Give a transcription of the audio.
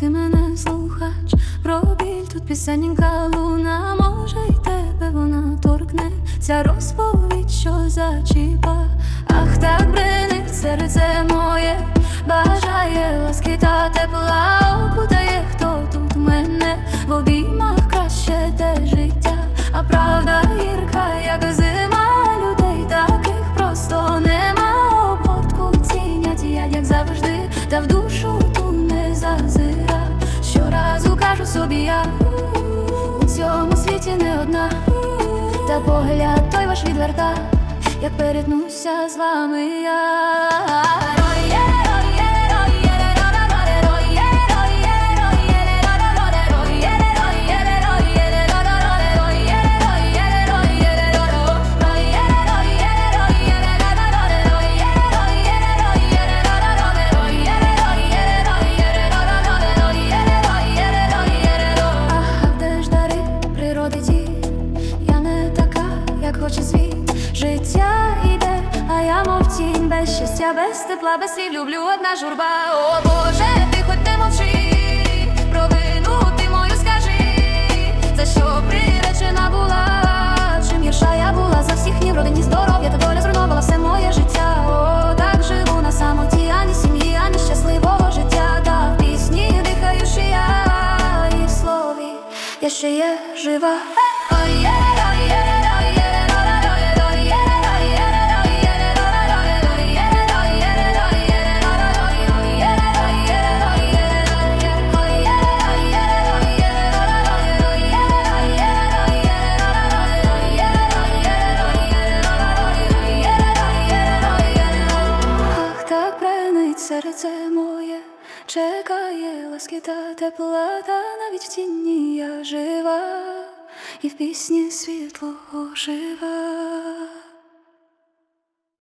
ти мене слухач, про біль тут пісенька луна, може й тебе вона торкне, ця розповідь, що зачіпа, ах так бренить серце моє, бажає ласки та тепла, окутає хто тут мене, в обіймах краще те життя, а правда гірка, як зима людей таких просто нема. Обгортку цінять як завжди, та в душу зазира. Щоразу кажу собі я у цьому світі не одна, та погляд той ваш відверта, як перетнуся з вами я. Життя іде, а я мов тінь без щастя, без тепла, без слів люблю одна журба. О Боже, ти хоч не мовчи, про вину ти мою скажи, за що приречена була, чим гірша я була за всіх ні в родині здоров'я, та доля зруйнувала все моє життя. О, так живу на самоті, ані сім'ї, ані щасливого життя. Та в пісні дихаючи я, і в слові я ще є жива. Бренить серце моє, чекає ласки та тепла, та навіть в тіні я жива, і в пісні світло ожива.